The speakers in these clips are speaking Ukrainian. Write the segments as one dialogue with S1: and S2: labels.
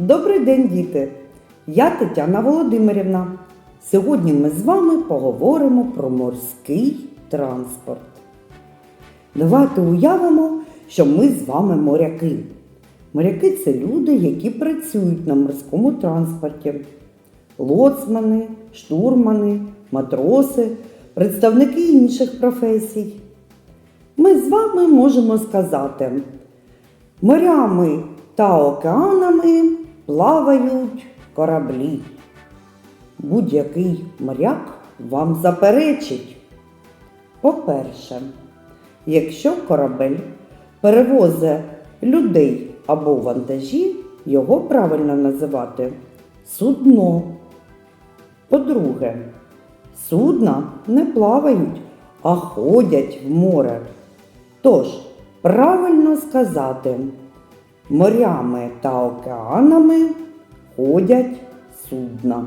S1: Добрий день, діти! Я Тетяна Володимирівна. Сьогодні ми з вами поговоримо про морський транспорт. Давайте уявимо, що ми з вами моряки. Моряки це люди, які працюють на морському транспорті. Лоцмани, штурмани, матроси, представники інших професій. Ми з вами можемо сказати, морями та океанами плавають кораблі. Будь-який моряк вам заперечить. По-перше, якщо корабель перевозить людей або вантажі, його правильно називати судно. По-друге, судна не плавають, а ходять в море. Тож, правильно сказати, морями та океанами ходять судна.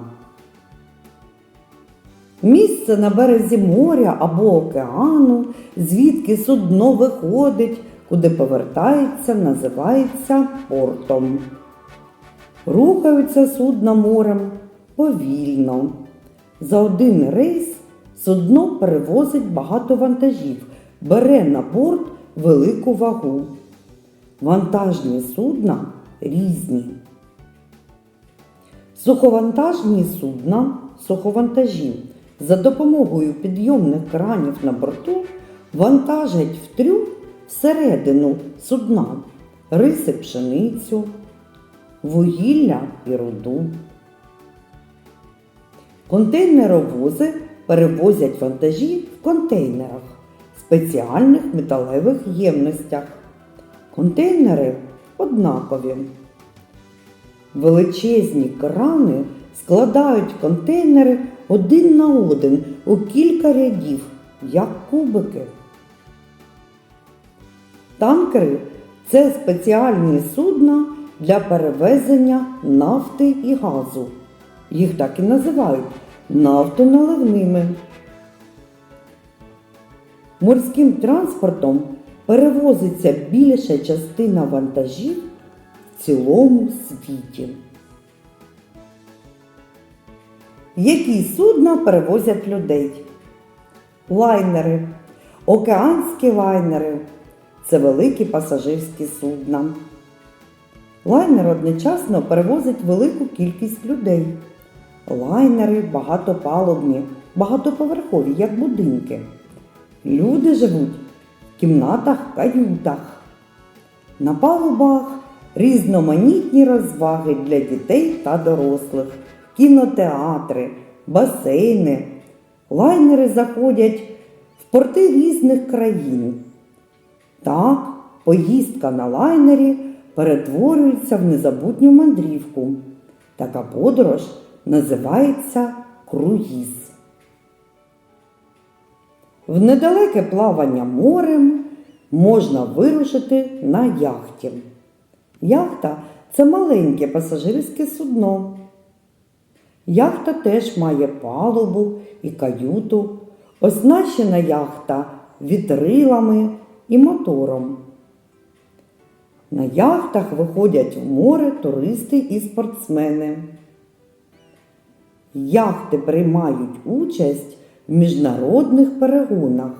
S1: Місце на березі моря або океану, звідки судно виходить, куди повертається, називається портом. Рухаються судна морем повільно. За один рейс судно перевозить багато вантажів, бере на борт велику вагу. Вантажні судна різні. Суховантажні судна, суховантажі, за допомогою підйомних кранів на борту вантажать в трюм всередину судна риси пшеницю, вугілля і руду. Контейнеровози перевозять вантажі в контейнерах, спеціальних металевих ємностях. Контейнери однакові. Величезні крани складають контейнери один на один у кілька рядів, як кубики. Танкери це спеціальні судна для перевезення нафти і газу. Їх так і називають нафтоналивними. Морським транспортом перевозиться більша частина вантажів в цілому світі. Які судна перевозять людей? Лайнери. Океанські лайнери це великі пасажирські судна. Лайнер одночасно перевозить велику кількість людей. Лайнери багатопалубні, багатоповерхові, як будинки. Люди живуть кімнатах, каютах. На палубах різноманітні розваги для дітей та дорослих, кінотеатри, басейни. Лайнери заходять в порти різних країн. Так, поїздка на лайнері перетворюється в незабутню мандрівку. Така подорож називається круїз. В недалеке плавання морем можна вирушити на яхті. Яхта це маленьке пасажирське судно. Яхта теж має палубу і каюту, оснащена яхта вітрилами і мотором. На яхтах виходять в море туристи і спортсмени. Яхти приймають участь в міжнародних перегонах,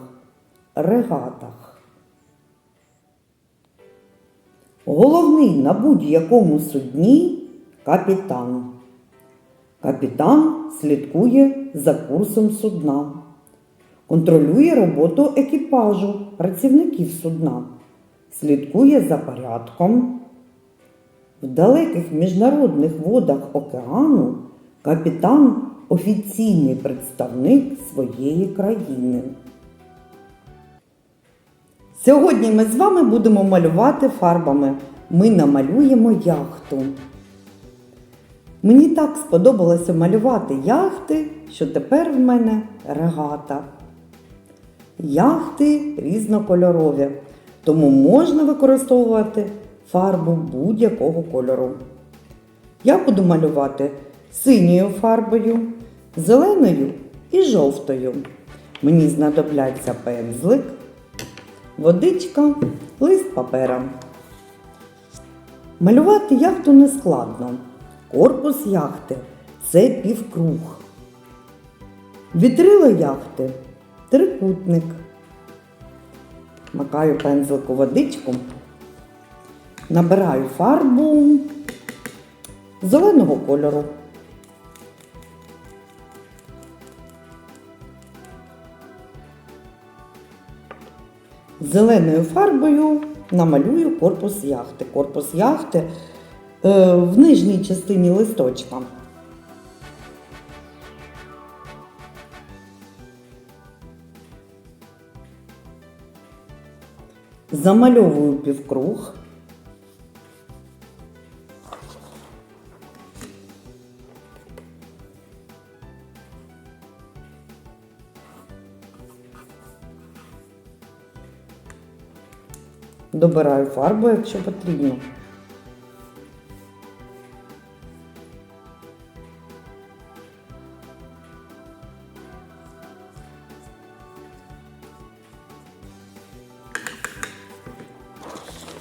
S1: регатах. Головний на будь-якому судні капітан. Капітан слідкує за курсом судна, контролює роботу екіпажу, працівників судна, слідкує за порядком. В далеких міжнародних водах океану капітан офіційний представник своєї країни. Сьогодні ми з вами будемо малювати фарбами. Ми намалюємо яхту. Мені так сподобалося малювати яхти, що тепер в мене регата. Яхти різнокольорові, тому можна використовувати фарбу будь-якого кольору. Я буду малювати синьою фарбою, зеленою і жовтою. Мені знадобляться пензлик, водичка, лист папера. Малювати яхту не складно. Корпус яхти це півкруг. Вітрило яхти трикутник. Макаю пензлик у водичку, набираю фарбу зеленого кольору. Зеленою фарбою намалюю корпус яхти. Корпус яхти е, в нижній частині листочка. Замальовую півкруг. Добираю фарбу, якщо потрібно.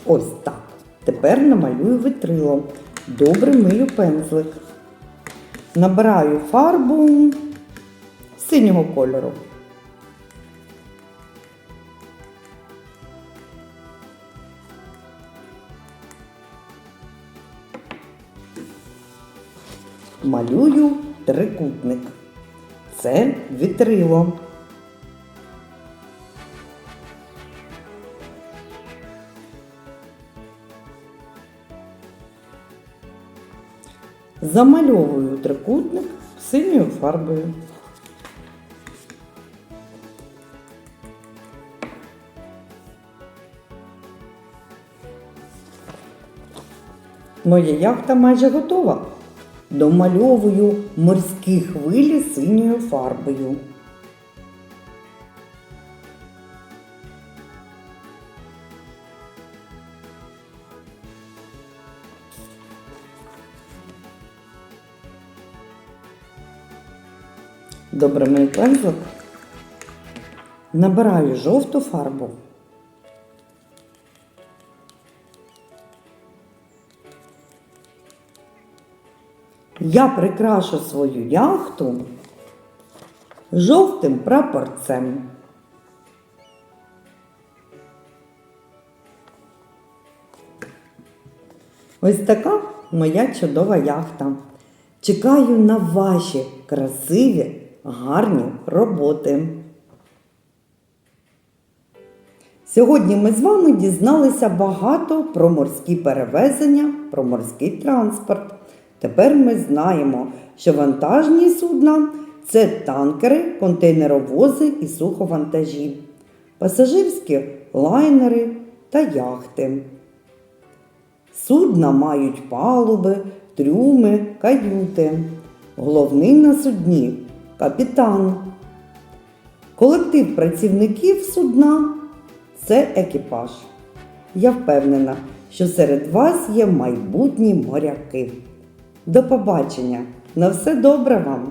S1: Ось так. Тепер намалюю витрило. Добре мию пензлик. Набираю фарбу синього кольору. Малюю трикутник. Це вітрило. Замальовую трикутник синьою фарбою. Моя яхта майже готова. Домальовую морські хвилі синьою фарбою. Добре мій пензлик. Набираю жовту фарбу. Я прикрашу свою яхту жовтим прапорцем. Ось така моя чудова яхта. Чекаю на ваші красиві, гарні роботи. Сьогодні ми з вами дізналися багато про морські перевезення, про морський транспорт. Тепер ми знаємо, що вантажні судна це танкери, контейнеровози і суховантажі, пасажирські лайнери та яхти. Судна мають палуби, трюми, каюти. Головний на судні капітан. Колектив працівників судна це екіпаж. Я впевнена, що серед вас є майбутні моряки. До побачення! На все добре вам!